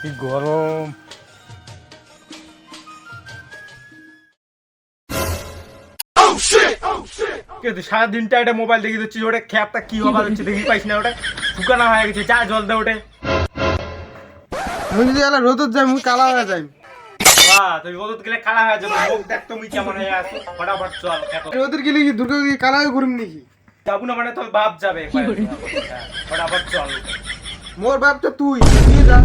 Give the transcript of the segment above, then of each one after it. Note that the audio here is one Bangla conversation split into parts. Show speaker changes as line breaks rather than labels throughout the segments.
কি গরম। সারাদিনটা এটা মোবাইল দেখি দিচ্ছিস ওটা? খ্যাপটা কি হবার হচ্ছে দেখি পাইস না ওটা? শুকানো হয়ে গেছে চা জল দে ওটে।
আমি যদি এলা রোদত যাই মুই কালা হয়ে যাই
বাহ তুই রোদত গেলে কালা হয়ে যাবে মুখ দেখ তুমি কেমন হয়ে আছো। ফটাফট চল খেতো
গেলে কি দুর্গা কি কালা হয়ে ঘুরুম নাকি?
যাব না মানে তোর বাপ যাবে হ্যাঁ, ফটাফট চল।
মোর বাপ তো তুই তুই যা।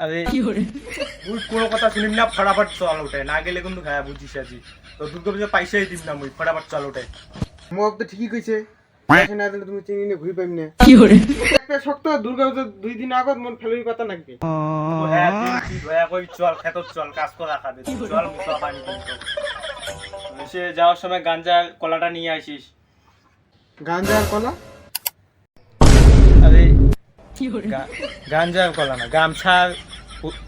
আরে তুই কোনো কথা শুনিম না ফটাফট চল ওঠে। না গেলে কিন্তু খায়া বুঝিস আজি। তো দুর্গা পুজো পয়সাই দিব না মুই ফটাফট চল ওঠে।
মোর তো ঠিকই কইছে। না দিলে তুমি চিনি না ঘুরি পাইম না। একটা শক্ত দুর্গা পুজো দুই দিন আগত মন ফেলের কথা নাকবে
তো হ্যাঁ করে চল খেত চল কাজ করা খাবে চল মুসা পানি সে যাওয়ার সময় গাঞ্জা কলাটা নিয়ে আসিস।
গাঞ্জা আর কলা?
গাঞ্জার কলা না গামছার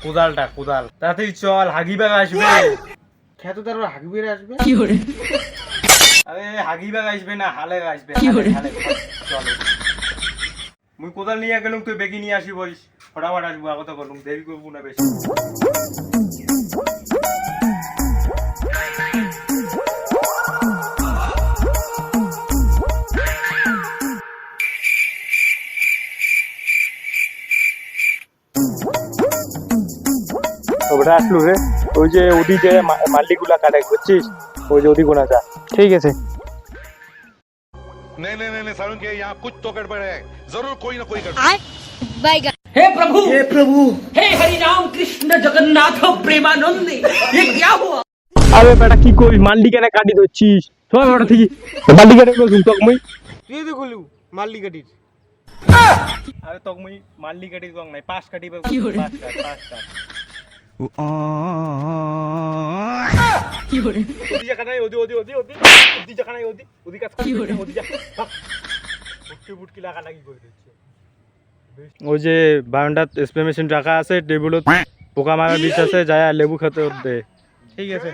কোদালটা কোদাল। তাড়াতাড়ি চল হাগি ব্যাগ আসবে।
খেত তার হাগি বেড়ে আসবে?
আরে হাগি ব্যাগ আসবে না হালে আসবে। হালে। চল। মুই কোদাল নিয়ে গেলুম তুই বেগি নিয়ে আসি বলিস। ফটাফট আসব আগত করলুম দেরি করব না বেশি। ওটা আসলু রে ওই যে ওদি যে মাল্লিগুলা কাটে বুঝছিস ওই যে ওদি গোনা যা ঠিক আছে
नहीं नहीं नहीं नहीं सारुण के यहाँ कुछ तो गड़बड़ है जरूर कोई ना कोई गड़बड़
बैगन
हे प्रभु हे प्रभु हे हरि राम कृष्ण जगन्नाथ प्रेमानंद ये क्या हुआ
আরে বেটা কি করিস মাল্লি কেন কাটি ধরছিস সবাই বেটা থেকে মাল্লি কেন করছিস তক মুই
তুই তো গলু মাল্লি কাটির
আরে তক মুই মাল্লি কাটি কং নাই পাঁচ কাটি পাঁচ
কি করে?
কাট পাঁচ কাট ওই যে বারান্দাত স্প্রে মেশিন রাখা আছে টেবিলত পোকা মারা বিষ আছে, যায় লেবু খেতে দেয় ঠিক আছে।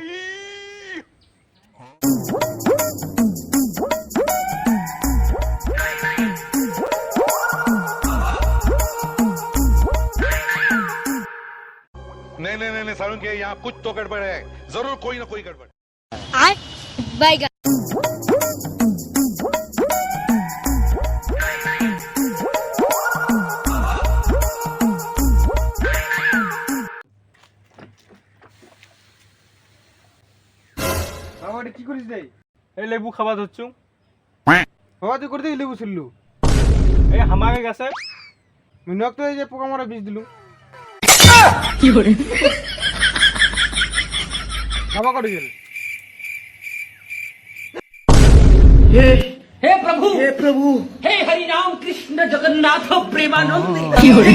नहीं नहीं नहीं नहीं सारुण के यहाँ कुछ तो गड़बड़ है जरूर कोई ना कोई गड़बड़
बैगन
বাবা এটা কি করিস রে
এই লেবু খাবা ধরছু
বাবা তুই করতে লেবু ছিললু
এই হামাকে গেছে
মুই নক তো এই যে পোকা মারা বীজ দিলু
有人。
বাবা কত গেল?
হে হে প্রভু! হে প্রভু! হে হরি রাম কৃষ্ণ জগন্নাথ প্রেমানন্দ। কি হরে